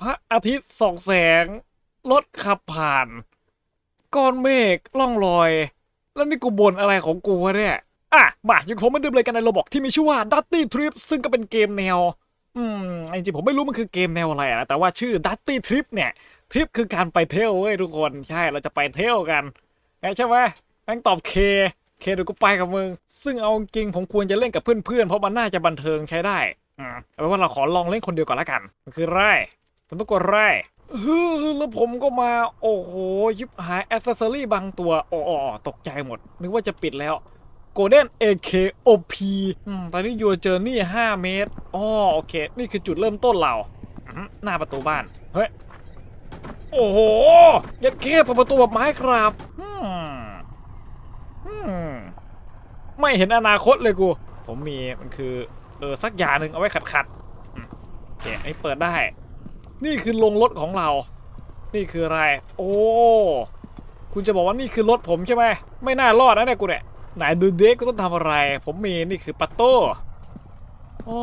พระอาทิตย์ส่องแสง รถขับผ่าน ก้อนเมฆล่องลอย แล้วนี่กูบ่นอะไรของกูวะเนี่ย อะ มายังคงเหมาดื่มเลยกันในโรบอกที่มีชื่อว่า Dusty Trip ซึ่งก็เป็นเกมแนว อืม จริงๆ ผมไม่รู้มันคือเกมแนวอะไรนะ แต่ว่าชื่อ Dusty Trip เนี่ย ทริปคือการไปเที่ยวเว้ยทุกคน ใช่ เราจะไปเที่ยวกันใช่ไหมแม่งตอบเคเคเดี๋ยวกูไปกับมึง ซึ่งเอาจริงผมควรจะเล่นกับเพื่อนๆ เพราะมันน่าจะบันเทิงใช้ได้ เอาเป็นว่าเราขอลองเล่นคนเดียวก่อนละกัน มันคือไรผมต้องกดไรฮึแล้วผมก็มา โอ้โหยิบหายแอ c เซอรี่บางตัวอ๋อตกใจหมด นึกว่าจะปิดแล้ว Golden AKOP อืมตอนนี้ยูเจอร์นี่ 5 เมตรอ๋อโอเค นี่คือจุดเริ่มต้นเรา หน้าประตูบ้าน เฮ้ย โอ้โห ยัดแค่เปิดประตูแบบไม้ครับไม่เห็นอนาคตเลยกู ผมมีมันคือ เออสักอย่างหนึ่งเอาไว้ขัดขัดๆอืมโอเคไอ้เปิดได้ นี่คือลงรถของเรา นี่คืออะไร โอ้ คุณจะบอกว่านี่คือรถผมใช่ไหม ไม่น่ารอดนะเนี่ยกูเนี่ยไหนดูเด็กก็ต้องทำอะไร ผมมีนี่คือประตูอ้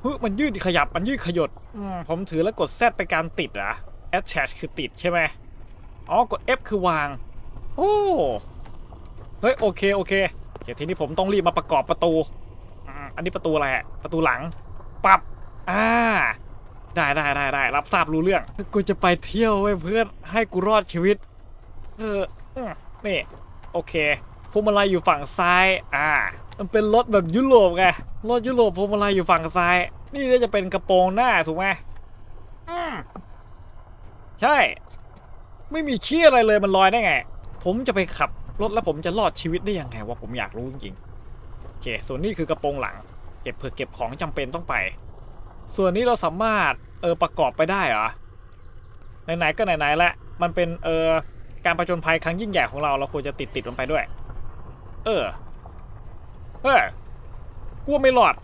เฮ้ยมันยืดขยับมันยืดขยดผมถือแล้วกด Z ไปการติดอะ attach คือติดใช่ไหมอ๋อกด F คือวาง โอ้ เฮ้ย โอเค โอเคเดี๋ยวทีนี้ผมต้องรีบมาประกอบประตู อันนี้ประตูอะไรอะประตูหลังปับอ่าได้ได้ได้ได้รับทราบรู้เรื่อง กูจะไปเที่ยวเว้ยเพื่อนให้กูรอดชีวิต เออนี่โอเคพวงมาลัยอยู่ฝั่งซ้าย อ่า มันเป็นรถแบบยุโรปไงรถยุโรปพวงมาลัยอยู่ฝั่งซ้าย นี่น่าจะเป็นกระโปรงหน้าถูกไหมอืมใช่ ไม่มีเชี่ยอะไรเลยมันลอยได้ไง ผมจะไปขับรถแล้วผมจะรอดชีวิตได้ยังไงวะผมอยากรู้จริงๆ เคส่วนนี้คือกระโปรงหลัง เก็บเผื่อเก็บของจำเป็นต้องไป ส่วนนี้เราสามารถเออประกอบไปได้เหรอไหนๆก็ไหนๆละมันเป็นเออการประจนภัยครั้งยิ่งใหญ่ของเราเราควรจะติดติดมันไปด้วย เออเออกลัวไม่รอด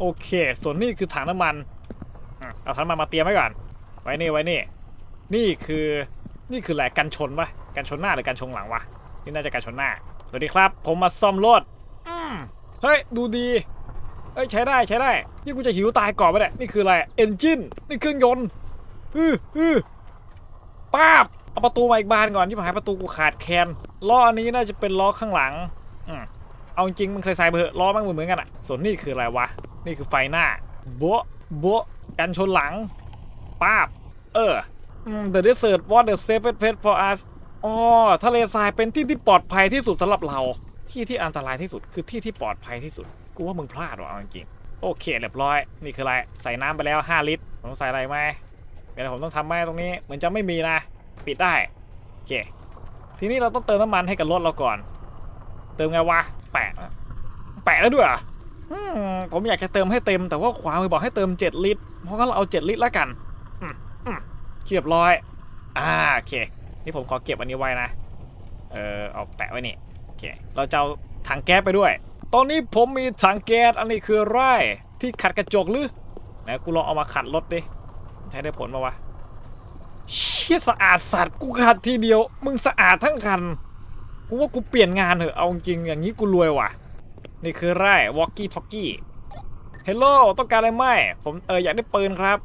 โอเค ส่วนนี้คือถังน้ำมันเอาถังน้ำมันมาเตรียมไว้ก่อน ไว้นี่ไว้นี่ นี่คือนี่คืออะไรกันชนปะกันชนหน้าหรือกันชนหลังวะนี่น่าจะกันชนหน้าสวัสดีครับ ผมมาซ่อมรถ เฮ้ย ดูดีเฮ้ย ใช้ได้ใช้ได้ นี่กูจะหิวตายก่อนไปะเนี่นี่คืออะไรเอนจินนี่เครื่องยนต์อืออือป้าบเอาประตูมาอีกบานก่อนที่หายประตูกูขาดแคลนล้ออันนี้น่าจะเป็นล้อข้างหลังอืมเอาจริงมึงใส่ๆไปเถอะล้อมันเหมือนกันอะส่วนนี่คืออะไรวะ นี่คือไฟหน้าโบ๊ะโบ๊ะกันชนหลังป้าบ เอออืม The desert was the safest place for us อ๋อทะเลทรายเป็นที่ที่ปลอดภัยที่สุดสำหรับเรา ที่ที่อันตรายที่สุดคือที่ที่ปลอดภัยที่สุด กูว่ามึงพลาดว่ะเอาจริงโอเคเรียบร้อย นี่คืออะไร ใส่น้ำไปแล้ว 5 ลิตร ผมต้องใส่อะไรไหมเดี๋ยวผมต้องทำไหมตรงนี้ เหมือนจะไม่มีนะ ปิดได้ โอเค ทีนี้เราต้องเติมน้ำมันให้กับรถเราก่อน เติมไงวะ แปะ แปะแล้วด้วยอผมอยากจะเติมให้เต็ม แต่ว่าขวามือบอกให้เติม 7 ลิตร เพราะงั้นเราเอา 7 ลิตรแล้วกันเรียบร้อย อ่า โอเค นี่ผมขอเก็บอันนี้ไว้นะ เออเอาแปะไว้นี่ เคเราจะเอาถังแก๊สไปด้วย ตอนนี้ผมมีถังแก๊สอันนี้คือไร่ที่ขัดกระจกหรือไหนกูลองเอามาขัดรถดิใช้ได้ผลมาวะเชี่ยสะอาดสัตว์กูขัดทีเดียว มึงสะอาดทั้งคัน กูว่ากูเปลี่ยนงานเถอะเอาจริงอย่างนี้กูรวยว่ะ นี่คือไร่วอกกี้ท็อกกี้เฮลโลต้องการอะไรไหมผมเอออยากได้ปืนครับ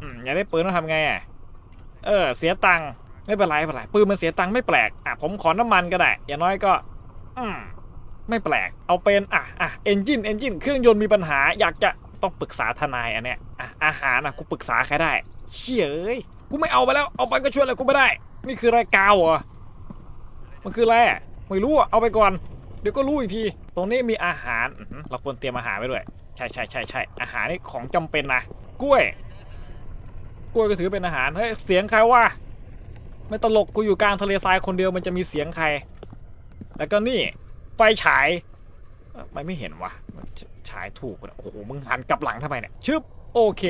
อืมอยากได้ปืนต้องทำไงอะเออ เสียตังค์ไม่เป็นไรไม่เป็นไรปืนมันเสียตังค์ไม่แปลกอะผมขอน้ำมันก็ได้ อย่างน้อยก็ ไม่แปลก เอาเป็นอะอะเอนจินเอนจินเครื่องยนต์มีปัญหา อยากจะต้องปรึกษาทนายอันเนี้ยอะอาหารอะกูปรึกษาใครได้เชี่ยเอ้ยกูไม่เอาไปแล้ว เอาไปก็ช่วยอะไรกูไม่ได้ นี่คืออะไรกาวเหรอ มันคืออะไรไม่รู้อะเอาไปก่อน เดี๋ยวก็รู้อีกที ตรงนี้มีอาหาร เราควรเตรียมอาหารไว้ด้วย ใช่ใช่ใช่ใช่อาหารนี่ของจำเป็นนะกล้วย กล้วยก็ถือเป็นอาหาร เฮ้ย เสียงใครวะ ไม่ตลกกูอยู่กลางทะเลทรายคนเดียวมันจะมีเสียงใคร แล้วก็นี่ไฟฉายไม่ไม่เห็นวะฉายถูกโอ้โหมึงหันกลับหลังทำไมเนี่ยชึบโอเค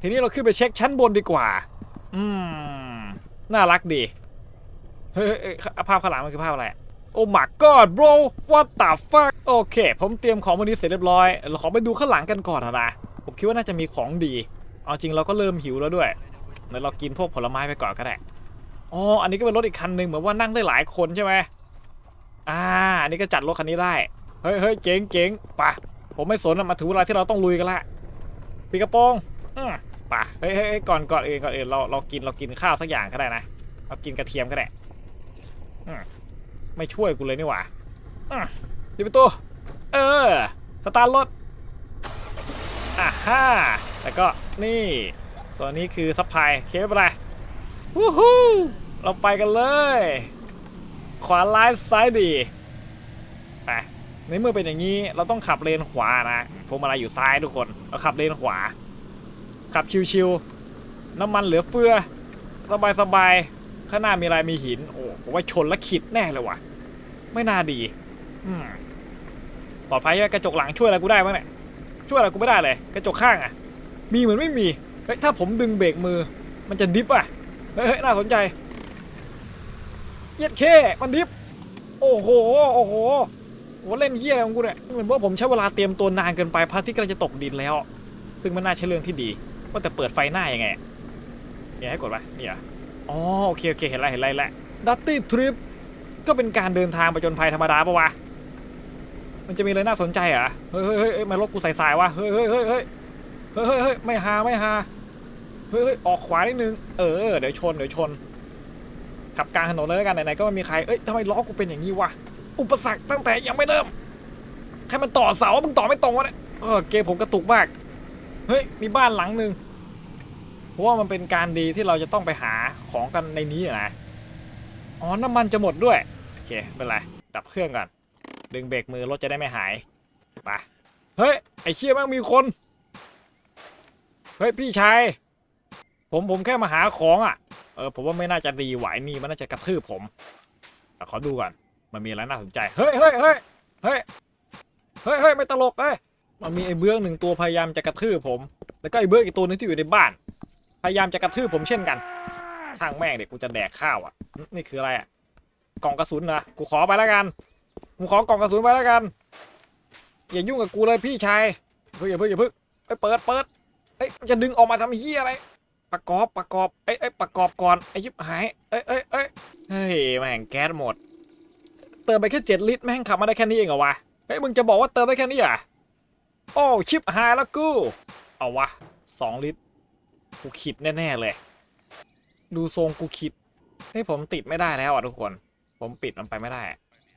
ทีนี้เราขึ้นไปเช็คชั้นบนดีกว่า อืม น่ารักดี เฮ้ยภาพข้างหลังมันคือภาพอะไรโอ้ my god bro what the fuck โอเค ผมเตรียมของวันนี้เสร็จเรียบร้อย เราขอไปดูข้างหลังกันก่อนนะนะผมคิดว่าน่าจะมีของดี เอาจริงเราก็เริ่มหิวแล้วด้วยเดี๋ยวเรากินพวกผลไม้ไปก่อนก็ได้อ๋ออันนี้ก็เป็นรถอีกคันหนึ่งเหมือนว่านั่งได้หลายคนใช่ไหม อ่าอันนี้ก็จัดรถคันนี้ได้ เฮ้ยเฮ้ยเจ๋งเจ๋งไปะผมไม่สนอะมาถึงเวลาที่เราต้องลุยกันละปีกระโปรงอืมไป่ะเฮ้ยเฮ้ยก่อนก่อนอื่ก่อนเอื่นเราเรากินเรากินข้าวสักอย่างก็ได้นะเรากินกระเทียมก็ได้ไม่ช่วยกูเลยนี่หว่าอืมปิประตูเออ สตาร์ทรถอะฮ่าแล้วก็นี่ ส่วนนี้คือซัพพลายเคไม่เป็นไรวู้ฮู้เราไปกันเลย ขวาร้ายซ้ายดีไปในเมื่อเป็นอย่างนี้เราต้องขับเลนขวานะพวงมาลัยอยู่ซ้ายทุกคนเราขับเลนขวา ขับชิวๆน้ำมันเหลือเฟือสบายๆข้างหน้ามีอะไรมีหิน โอ้ผมว่าชนแล้วขิดแน่เลยว่ะ ไม่น่าดีอืมปลอดภัยใช่ไหมกระจกหลังช่วยอะไรกูได้บ้างเนี่ยช่วยอะไรกูไม่ได้เลย กระจกข้างอะ มีเหมือนไม่มีเฮ้ยถ้าผมดึงเบรกมือ มันจะดิฟอะเฮ้ยน่าสนใจ เย็ดเคมันดิฟโอ้โห โอ้โหโอ้เล่นเฮียอะไรของกูเนี่ยเหมือนว่าผมใช้เวลาเตรียมตัวนานเกินไปพระอาทิตย์กำลังจะตกดินแล้ว ซึ่งมันน่าใช่เรื่องที่ดี ว่าแต่เปิดไฟหน้ายังไงเนี่ยให้กดไปะนี่เหรออ๋อโอเคโอเคเห็นไรเห็นไรแล้วดัตตี้ทริปก็เป็นการเดินทางไปจนภัยธรรมดาปะวะมันจะมีอะไรน่าสนใจเหรอเฮ้ยเฮ้ยเฮ้ยเฮ้ยมารถกูใส่สายวะเฮ้ยเฮ้ยเฮ้ยเฮ้ยเฮ้ยเฮ้ยเฮ้ยไม่ฮาไม่ฮาเฮ้ยเฮ้ยออกขวานิดนึงเออเดี๋ยวชนเดี๋ยวชน ขับกลางถนนเลยแล้วกันไหนๆก็ไม่มีใครเอ้ยทำไมล้อกูเป็นอย่างนี้วะอุปสรรคตั้งแต่ยังไม่เริ่มใครมันต่อเสามึงต่อไม่ตรงวะเนี่ยเออเกมผมกระตุกมากเฮ้ยมีบ้านหลังหนึ่งเพราะว่ามันเป็นการดีที่เราจะต้องไปหาของกันในนี้นะอ๋อน้ำมันจะหมดด้วยโอเคไม่เป็นไรดับเครื่องก่อนดึงเบรกมือรถจะได้ไม่หายไปเฮ้ยไอ้เชี่ยแม่งมีคนเฮ้ยพี่ชายผมผมแค่มาหาของอะ เออผมว่าไม่น่าจะดีไหวนี่มันน่าจะกระทืบผมแต่ขอดูก่อนมันมีอะไรน่าสนใจเฮ้ยเฮ้ยเฮ้ยเฮ้ยเฮ้ยเฮ้ยไม่ตลกเฮ้ยมันมีไอ้เบื้องหนึ่งตัวพยายามจะกระทืบผม แล้วก็ไอ้เบื้องอีกตัวนึงที่อยู่ในบ้าน พยายามจะกระทืบผมเช่นกันทางแม่งเด็กกูจะแดกข้าวอะ นี่คืออะไรอะกล่องกระสุนนะกูขอไปแล้วกันกูขอกล่องกระสุนไปแล้วกันอย่ายุ่งกับกูเลยพี่ชายเฮ้ยอย่าเพิ่งอย่าเพิ่งเอ้ยเปิดเปิดเอ้ยจะดึงออกมาทำเฮียอะไร ประกอบประกอบเอ้ยเอ้ยประกอบก่อนไอ้ยิบหายเอ้ยเอ้ยเอ้ยเฮ้ยแม่งแก๊สหมด เติมไปแค่เจ็ดลิตรแม่งขับมาได้แค่นี้เองเหรอวะเฮ้ยมึงจะบอกว่าเติมได้แค่นี้อะโอ้ชิปหายแล้วกูเอาวะสองลิตรกูขิดแน่ๆเลย ดูทรงกูขิดนี่ผมติดไม่ได้แล้วอะทุกคน ผมปิดมันไปไม่ได้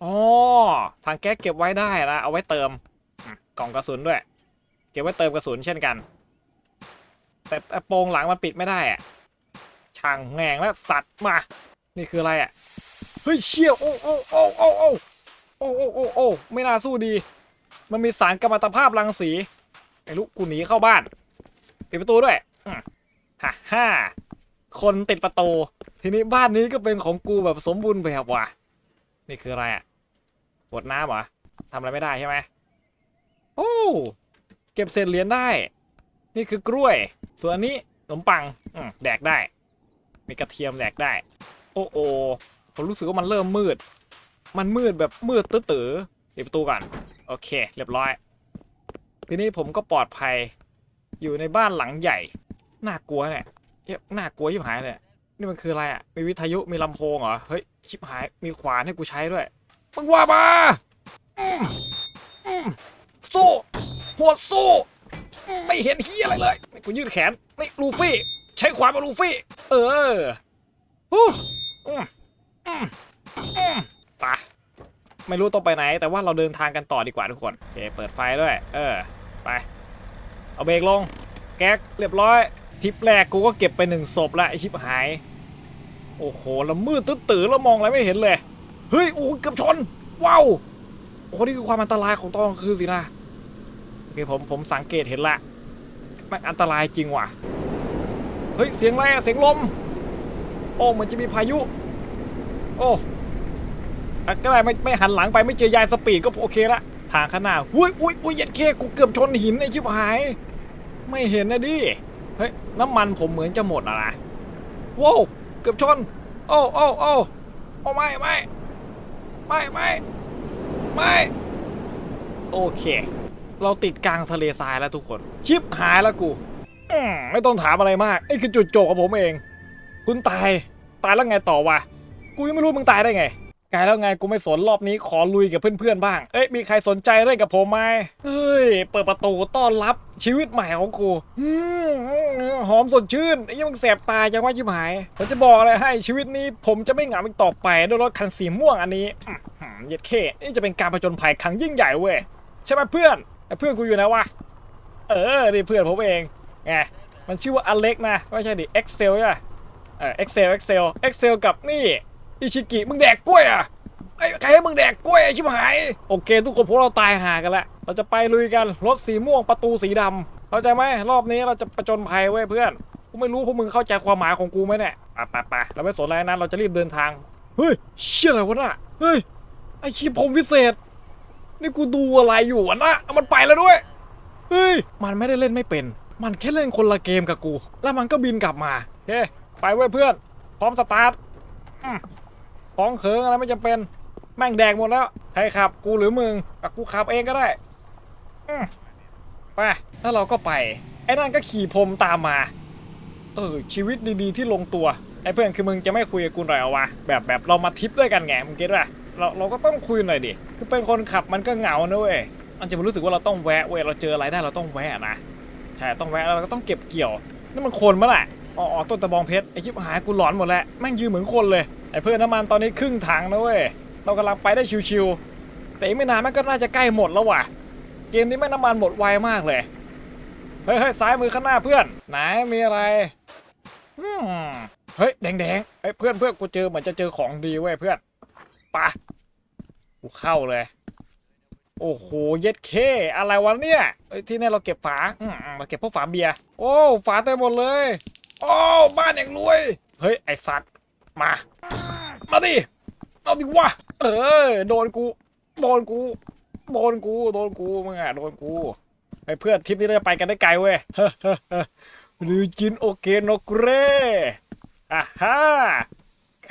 อ๋อทางแก๊สเก็บไว้ได้นะเอาไว้เติมกล่องกระสุนด้วย เก็บไว้เติมกระสุนเช่นกัน แต่โปรงหลังมันปิดไม่ได้อะช่างแม่งแล้วสัตว์มา นี่คืออะไรอะ เฮ้ยเชี่ยโอ้โอ้โอ้โอ้โอ้โอ้โอ้โอ้โอ้ไม่น่าสู้ดี มันมีสารกัมมันตภาพรังสีไอ้ลูกกูหนีเข้าบ้านปิดประตูด้วยฮ่าฮ่าคนติดประตู ทีนี้บ้านนี้ก็เป็นของกูแบบสมบูรณ์แบบว่ะ นี่คืออะไรอะกดน้ำเหรอทำอะไรไม่ได้ใช่ไหมโอ้ เก็บเศษเหรียญได้ นี่คือกล้วย ส่วนอันนี้ขนมปังอืแดกได้ มีกระเทียมแดกได้ โอ้โอผมรู้สึกว่ามันเริ่มมืด มันมืดแบบมืดตื้อๆปิดประตูก่อน โอเค เรียบร้อย ทีนี้ผมก็ปลอดภัย อยู่ในบ้านหลังใหญ่ น่ากลัวเนี่ยเอ๊ะน่ากลัวชิบหายเลยนี่มันคืออะไรอะ มีวิทยุ มีลำโพงเหรอ เฮ้ย ชิบหาย มีขวานให้กูใช้ด้วย มึงว่ามาอืมอืมสู้หัวสู้ ไม่เห็นเฮียอะไรเลยกูยืดแขนนี่ลูฟี่ ใช้ขวานมาลูฟี่ เออฮู้อืมอืมอืมไปะไม่รู้ต้องไปไหน แต่ว่าเราเดินทางกันต่อดีกว่าทุกคนโอเคเปิดไฟด้วย เออ ไป เอาเบรกลง แก๊กเรียบร้อยทริปแรกกูก็เก็บไปหนึ่งศพละชิบหาย โอ้โหแล้วมืดตื้อๆแล้วมองอะไรไม่เห็นเลย เฮ้ย โอ้เกือบชน ว้าวโอ้นี่คือความอันตรายของตอนกลางคืนสินะ โอผมผมสังเกตเห็นละมันอันตรายจริงว่ะ เฮ้ย เสียงอะไรอะเสียงลม โอ้มันจะมีพายุ โอ้อก็ได้ไม่ไม่หันหลังไปไม่เจอยายสปีดก็โอเคละ ทางข้างหน้าอุ้ยอุ้ยอุ้ยเย็ดเคกูเกือบชนหินไอ้ชิบหาย ไม่เห็นนะดิ เฮ้ย น้ำมันผมเหมือนจะหมดอะนะว้าวเกือบชน โอ้โอ้โอ้โอ้ไม่ไม่ไม่ไม่ไม่โอเค เราติดกลางทะเลทรายแล้วทุกคน ชิปหายแล้วกูอไม่ต้องถามอะไรมากนี่คือจุดจบของผมเอง คุณตาย ตายแล้วไงต่อวะ กูยังไม่รู้มึงตายได้ไงไกลแล้วไงกูไม่สนรอบนี้ขอลุยกับเพื่อนๆบ้าง เอ้ยมีใครสนใจเล่นกับผมไหมเฮ้ย เปิดประตูต้อนรับชีวิตใหม่ของกูอหอมสดชื่นไอ้ยังแสบตาจังว่าชิบหายผมจะบอกอะไรให้ชีวิตนี้ผมจะไม่เหงาอีกต่อไปด้วยรถคันสีม่วงอันนี้เย็ดเข้นี่จะเป็นการผจญภัยครั้งยิ่งใหญ่เว้ยใช่ไหมเพื่อน เพื่อนกูอยู่ไหนวะ เออ นี่เพื่อนผมเอง ไง มันชื่อว่าอเล็กนะ ไม่ใช่ดิ Excel ใช่ปะเออ Excel Excel Excel กับนี่ อิชิกิ มึงแดกกล้วยอะไอ้ใครให้มึงแดกกล้วยไอ้ชิบหาย โอเค ทุกคนพวกเราตายหากันแล้วเราจะไปลุยกัน รถสีม่วง ประตูสีดำเข้าใจไหม รอบนี้เราจะประจนภัยเว้ยเพื่อน กูไม่รู้พวกมึงเข้าใจความหมายของกูไหมเนี่ยไปไปไปเราไม่สนอะไรนะเราจะรีบเดินทาง เฮ้ย เชี่ยอะไรวะน่ะ เฮ้ย ไอ้ชีพผมวิเศษ นี่กูดูอะไรอยู่วะนะมันไปแล้วด้วย เฮ้ย มันไม่ได้เล่นไม่เป็น มันแค่เล่นคนละเกมกับกู แล้วมันก็บินกลับมาโอเคไปเว้ยเพื่อน พร้อมสตาร์ทของเขิงอะไรไม่จำเป็น แม่งแดงหมดแล้ว ใครขับ กูหรือมึงกูขับเองก็ได้ไป แล้วเราก็ไป ไอ้นั่นก็ขี่พรมตามมา เออ ชีวิตดีๆที่ลงตัว ไอ้เพื่อนคือมึงจะไม่คุยกับกูหน่อยเหรอวะ แบบแบบเรามาทิปด้วยกันไง มึงเก็ตป่ะ เราเราก็ต้องคุยหน่อยดิคือเป็นคนขับมันก็เหงานะเว้ยมันจะมารู้สึกว่าเราต้องแวะเว้ยเราเจออะไรได้เราต้องแวะนะใช่ต้องแวะแล้วเราก็ต้องเก็บเกี่ยวนี่มันคนมั้ยล่ะอ๋อต้นตะบองเพชรไอ้ชิบหายกูหลอนหมดแล้วแม่งยืนเหมือนคนเลยไอ้เพื่อนน้ำมันตอนนี้ครึ่งถังนะเว้ยเรากำลังไปได้ชิวๆแต่อีกไม่นานมันก็น่าจะใกล้หมดแล้วว่ะเกมนี้แม่งน้ำมันหมดไวมากเลยเฮ้ยเฮ้ยซ้ายมือข้างหน้าเพื่อน ไหนมีอะไรเฮ้ยแดงๆเฮ้ยเพื่อนเพื่อนกูเจอเหมือนจะเจอของดีเว้ยเพื่อน ปะกูเข้าเลย โอ้โห เย็ดเค อะไรวะเนี่ยเอ้ยที่นี่เราเก็บฝาอืมเราเก็บพวกฝาเบียร์ โอ้ ฝาเต็มหมดเลย โอ้ บ้านอย่างรวย เฮ้ย ไอสัตว์ มา มาดิ เอาดิวะ เออ โดนกู โดนกู โดนกู โดนกู มึงอะโดนกู ไอเพื่อนทริปนี้เราจะไปกันได้ไกลเว้ยหรือจินโอเคโนเกรอ่าฮ่า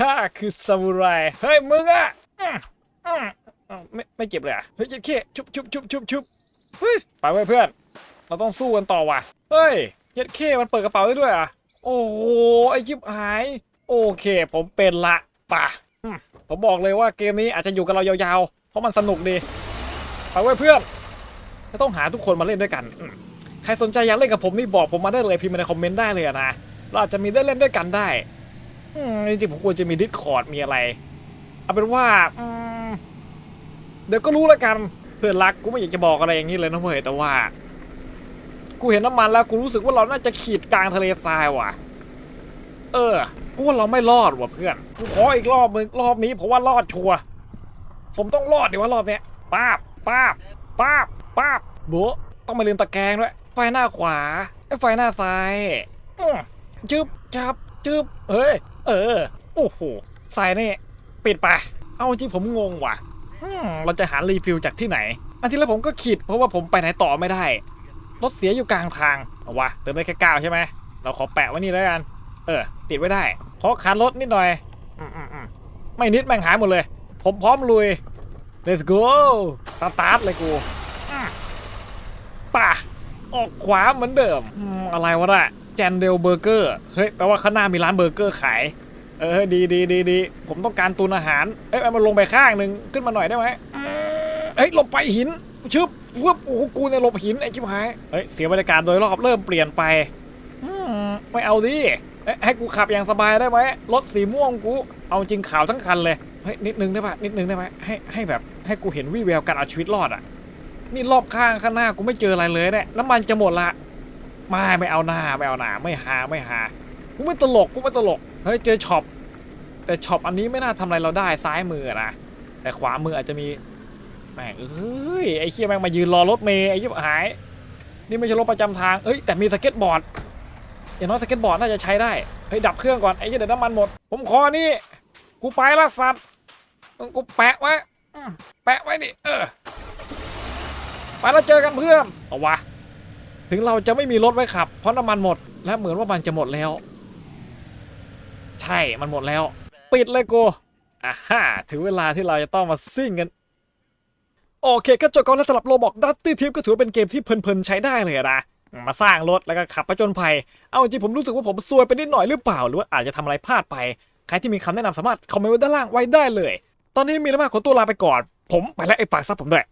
ข้าคือซามูไร เฮ้ยมึงอะไม่ไม่เจ็บเลยอะ เฮ้ยเจ็บแค่ชุบชุบชุบชุบชุบเฮ้ยไปเว้ยเพื่อน เราต้องสู้กันต่อว่ะ เฮ้ยเย็ดเคมันเปิดกระเป๋าได้ด้วยอะ โอ้โหไอจิบหาย โอเค ผมเป็นละป่ะผมบอกเลยว่าเกมนี้อาจจะอยู่กับเรายาวๆ เพราะมันสนุกดี ไปเว้ยเพื่อนจะต้องหาทุกคนมาเล่นด้วยกัน ใครสนใจอยากเล่นกับผมนี่บอกผมมาได้เลยพิมพ์ในคอมเมนต์ได้เลยนะ เราอาจจะมีได้เล่นด้วยกันได้ จริงๆผมควรจะมีดิสคอร์ดมีอะไร เอาเป็นว่าอืมเดี๋ยวก็รู้แล้วกัน เพื่อนรักกูไม่อยากจะบอกอะไรอย่างนี้เลยนะเว้ยแต่ว่า กูเห็นน้ำมันแล้วกูรู้สึกว่าเราน่าจะขีดกลางทะเลทรายว่ะ เออ กูว่าเราไม่รอดว่ะเพื่อน กูขออีกรอบมึงรอบนี้ผมว่ารอดชัวร์ผมต้องรอดดิว่ารอบเนี้ยป้าบป้าบป้าบป้าบโบะต้องไมาลืมตะแกรงด้วย ไฟหน้าขวาไอ้ไฟหน้าซ้ายอื้อจึ๊บจับ จึ๊บเฮ้ย เออ โอ้โหใส่นี่ปิดไป เอาจริงผมงงว่ะเราจะหารีฟิลจากที่ไหน อันที่แล้วผมก็ขีดเพราะว่าผมไปไหนต่อไม่ได้ รถเสียอยู่กลางทาง เอาวะเติมได้แค่เก้าใช่ไหม เราขอแปะไว้นี่แล้วกัน เออ ติดไว้ได้เพราะคันรถนิดหน่อยอืมอืไม่นิดแม่งหายหมดเลย ผมพร้อมลุย let's go สตาร์ทเลยกูป่ะออกขวาเหมือนเดิม อะไรวะน่ะ จนเดลเบอร์เกอร์เฮ้ยแปลว่าข้างหน้ามีร้านเบอร์เกอร์ขาย เออดีดีดีดีผมต้องการตุนอาหาร เอ้ยมันลงไปข้างหนึ่งขึ้นมาหน่อยได้ไหมเฮ้ยหลบไปหินชึบวึบโอ้โหกูเนี่ยหลบหินไอ้ชิบหายเฮ้ยเสียบรรยากาศโดยรอบเริ่มเปลี่ยนไปอมไม่เอาดิให้กูขับอย่างสบายได้ไหมรถสีม่วงกู เอาจริงขาวทั้งคันเลยเฮ้ยนิดนึงได้ปะนิดนึงได้ไหมให้ให้แบบให้กูเห็นวี่แววการเอาชีวิตรอดอะนี่รอบข้างข้างหน้ากูไม่เจออะไรเลยเนี่ยน้ำมันจะหมดละ ไม่ไม่เอาหน้าไม่เอาหน้าไม่หาไม่หากูไม่ตลกกูไม่ตลกเฮ้ยเจอช็อปแต่ช็อปอันนี้ไม่น่าทำอะไรเราได้ซ้ายมือนะแต่ขวามืออาจจะมีแม่งเอ้ยไอ้เคียแม่งมายืนรอรถเมย์ไอ้ยิบหาย นี่ไม่ใช่รถประจำทางเอ้ยแต่มีสเก็ตบอร์ดอย่างน้อยสเก็ตบอร์ดน่าจะใช้ได้เฮ้ยดับเครื่องก่อนไอ้เหี้ยเดี๋ยวน้ำมันหมด ผมขอนี่กูไปละสัตว์กูแปะไว้แปะไว้ดิเออไปแล้วเจอกันเพื่อนเอาวะ ถึงเราจะไม่มีรถไว้ขับ เพราะน้ำมันหมด และเหมือนว่ามันจะหมดแล้ว ใช่มันหมดแล้ว ปิดเลยกูอ่าฮ่าถึงเวลาที่เราจะต้องมาซิ่งกันโอเคก็จบกันแล้วสำหรับโลบอกดัตตี้ทิปก็ถือว่าเป็นเกมที่เพลินๆใช้ได้เลยนะมาสร้างรถแล้วก็ขับประจนภัย เอาจริงผมรู้สึกว่าผมซวยไปนิดหน่อยหรือเปล่า หรือว่าอาจจะทำอะไรพลาดไป ใครที่มีคำแนะนำสามารถคอมเมนต์ไว้ด้านล่างไว้ได้เลย ตอนนี้มีแล้วมากขอตัวลาไปก่อน ผมไปแล้วไอ้ฝากซับผมด้วย